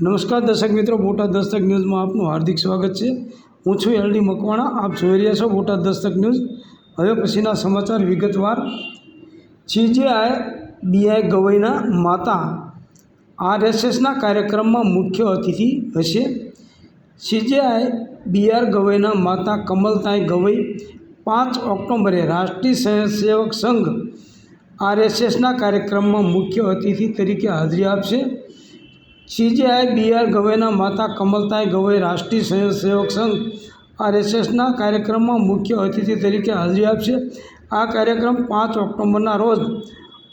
નમસ્કાર દર્શક મિત્રો, બોટાદ દસ્તક ન્યૂઝમાં આપનું હાર્દિક સ્વાગત છે. હું છું એલડી મકવાણા, આપ જોઈ રહ્યા છો બોટાદ દસ્તક ન્યૂઝ. હવે પછીના સમાચાર વિગતવાર. સીજેઆઈ બીઆઈ ગવઈના માતા આરએસએસના કાર્યક્રમમાં મુખ્ય અતિથિ હશે. સીજેઆઈ બીઆર ગવઈના માતા કમલતાઈ ગવઈ પાંચ ઓક્ટોબરે રાષ્ટ્રીય સ્વયંસેવક સંઘ આરએસએસના કાર્યક્રમમાં મુખ્ય અતિથિ તરીકે હાજરી આપશે. સીજેઆઈ બીઆર ગવઈના માતા કમલતાઈ ગવઈ રાષ્ટ્રીય સ્વયંસેવક સંઘ આરએસએસના કાર્યક્રમમાં મુખ્ય અતિથિ તરીકે હાજરી આપશે. આ કાર્યક્રમ પાંચ ઓક્ટોબરના રોજ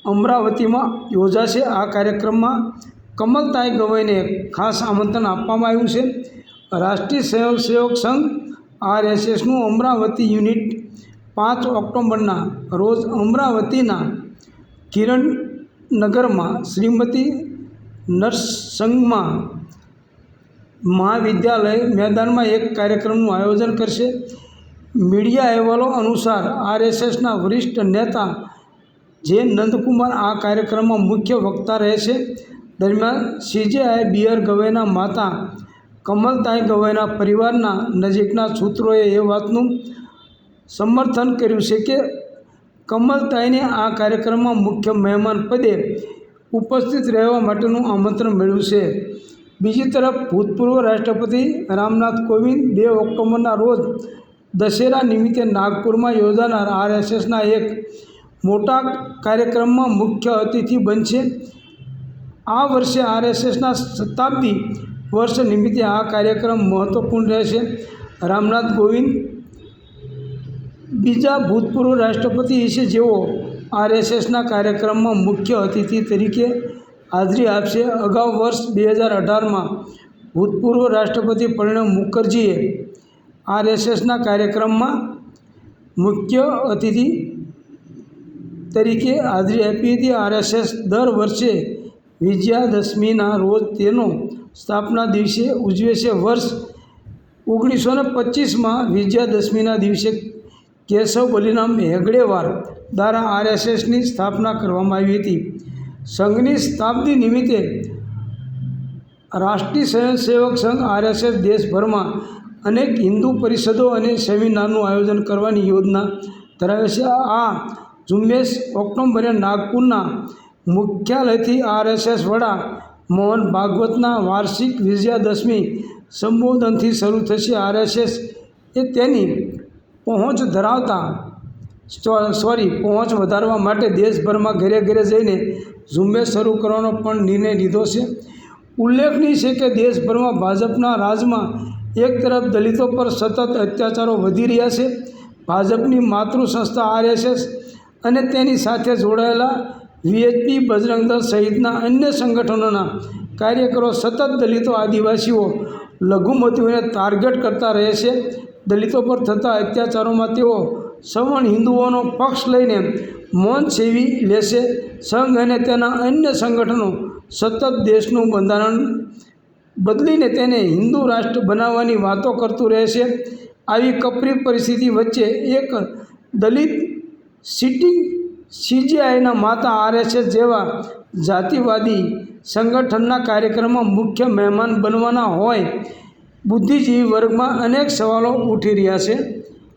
અમરાવતીમાં યોજાશે. આ કાર્યક્રમમાં કમલતાઈ ગવઈને ખાસ આમંત્રણ આપવામાં આવ્યું છે. રાષ્ટ્રીય સ્વયંસેવક સંઘ આરએસએસનું અમરાવતી યુનિટ પાંચ ઓક્ટોબરના રોજ અમરાવતીના કિરણનગરમાં શ્રીમતી નર્સંગમાં મહાવિદ્યાલય મેદાનમાં એક કાર્યક્રમનું આયોજન કરશે. મીડિયા અહેવાલો અનુસાર આરએસએસના વરિષ્ઠ નેતા જે નંદકુમાર આ કાર્યક્રમમાં મુખ્ય વક્તા રહેશે. દરમિયાન સીજેઆઈ બિયર ગવૈના માતા, કમલતાઈ ગવૈના પરિવારના નજીકના સૂત્રોએ એ વાતનું સમર્થન કર્યું છે કે કમલતાઈને આ કાર્યક્રમમાં મુખ્ય મહેમાન પદે ઉપસ્થિત રહેવા માટેનું આમંત્રણ મળ્યું છે. બીજી તરફ, ભૂતપૂર્વ રાષ્ટ્રપતિ રામનાથ કોવિંદ બે ઓક્ટોબરના રોજ દશેરા નિમિત્તે નાગપુરમાં યોજાનાર આરએસએસના એક મોટા કાર્યક્રમમાં મુખ્ય અતિથિ બનશે. આ વર્ષે આરએસએસના શતાબ્દી વર્ષ નિમિત્તે આ કાર્યક્રમ મહત્વપૂર્ણ રહેશે. રામનાથ કોવિંદ બીજા ભૂતપૂર્વ રાષ્ટ્રપતિ છે જેઓ આરએસએસના કાર્યક્રમમાં મુખ્ય અતિથિ તરીકે હાજરી આપશે. અગાઉ વર્ષ બે હજાર અઢારમાં ભૂતપૂર્વ રાષ્ટ્રપતિ પ્રણવ મુખર્જીએ આરએસએસના કાર્યક્રમમાં મુખ્ય અતિથિ તરીકે હાજરી આપી હતી. આરએસએસ દર વર્ષે વિજયાદશમીના રોજ તેનો સ્થાપના દિવસે ઉજવે છે. વર્ષ ઓગણીસો ને પચીસમાં વિજયાદશમીના દિવસે કેશવ બલિરામ હેગડેવાર દ્વારા આરએસએસની સ્થાપના કરવામાં આવી હતી. સંઘની શતાબ્દી નિમિત્તે રાષ્ટ્રીય સ્વયંસેવક સંઘ આરએસએસ દેશભરમાં અનેક હિન્દુ પરિષદો અને સેમિનારનું આયોજન કરવાની યોજના ધરાવે છે. આ ઝુંબેશ ઓક્ટોબરે નાગપુરના મુખ્યાલયથી આરએસએસ વડા મોહન ભાગવતના વાર્ષિક વિજયાદશમી સંબોધનથી શરૂ થશે. આરએસએસ એ તેની પહોંચ ધરાવતા સોરી, પહોંચ વધારવા માટે દેશભરમાં ઘરે ઘરે જઈને ઝુંબેશ શરૂ કરવાનો પણ નિર્ણય લીધો છે. ઉલ્લેખનીય છે કે દેશભરમાં ભાજપના રાજમાં એક તરફ દલિતો પર સતત અત્યાચારો વધી રહ્યા છે, ભાજપની માતૃ સંસ્થા આરએસએસ અને તેની સાથે જોડાયેલા વીએચપી, બજરંગ દળ સહિતના અન્ય સંગઠનોના કાર્યકરો સતત દલિતો આદિવાસીઓ લઘુમતીઓને ટાર્ગેટ કરતા રહે છે. દલિતો પર થતા અત્યાચારોમાં તેઓ સવર્ણ હિન્દુઓનો પક્ષ લઈને મૌન સેવી લેશે. સંઘ અને તેના અન્ય સંગઠનો સતત દેશનું બંધારણ બદલીને તેને હિન્દુ રાષ્ટ્ર બનાવવાની વાતો કરતું રહેશે. આવી કપરી પરિસ્થિતિ વચ્ચે એક દલિત સિટિંગ સીજીઆઈના માતા આરએસએસ જેવા જાતિવાદી સંગઠનના કાર્યક્રમમાં મુખ્ય મહેમાન બનવાના હોય. બુદ્ધિજીવી વર્ગમાં અનેક સવાલો ઉઠી રહ્યા છે.